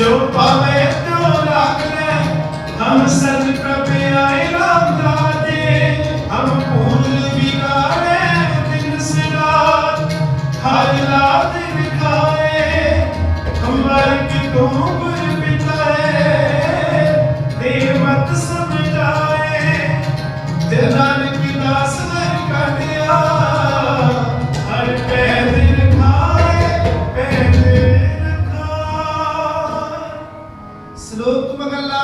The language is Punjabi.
ਜੋ ਪਾਵੇ ਤੋ ਰੱਖ ਲੈ ਹਮ ਸਤ ਪ੍ਰਭੇ సూక్ష్మగల్లా